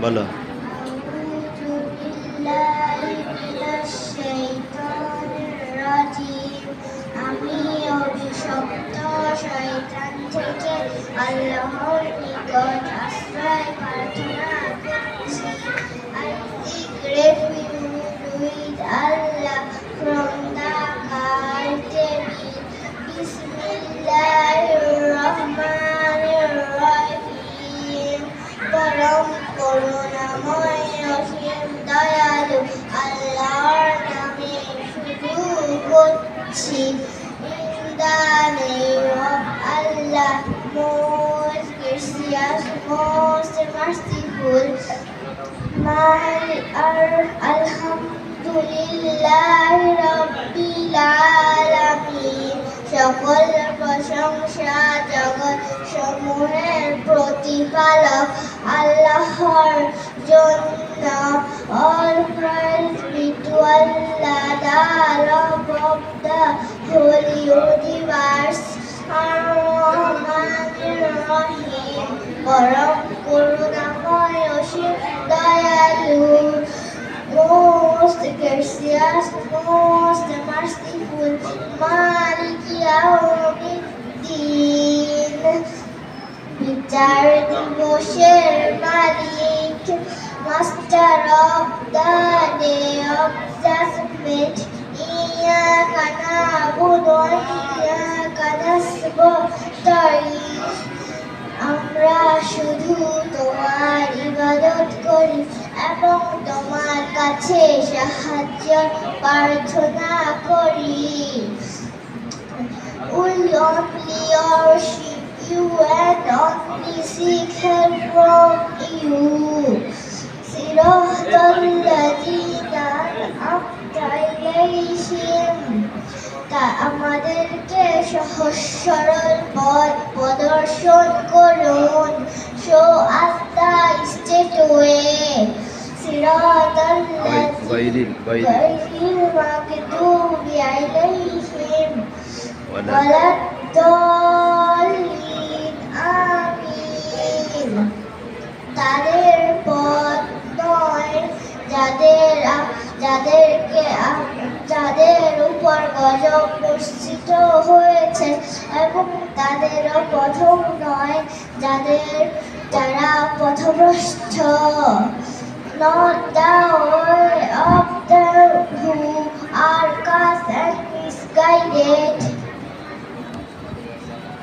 বলো। আমি থেকে আল্লাহর নিকট আশ্রয় প্রার্থনা In the name of Allah, most gracious, most merciful, my আলহামদুলিল্লাহ রব্বিল আলামিন সকল প্রশংসা জগৎ সমূহের প্রতিপালক আল্লাহর জন্য all praise be to করুণাময় অসীম দয়ালু most gracious, most merciful, Malik Yawmiddin, বিচার দিবসের মালিক, Master of the day of judgment, ইয়াকা না'বুদু ওয়া ইয়াকা নাস্তাঈন আমরা শুধু তোমার ইবাদত করি এবং তোমার কাছে সাহায্য প্রার্থনা করি We only worship you and only seek help from you. صراط الذين أنعمت عليهم তা আমাদেরকে সহজ সরল পথ প্রদর্শন বাইরিল বাইরিল المغضوب عليهم ওয়ালা ولا الضالين آمين তাদের পথ নয় যাদের যাদেরকে যাদের উপর গজব বর্ষিত হয়েছে এবং তাদেরও প্রথম নয় যাদের যারা পথভ্রষ্ট not the 아,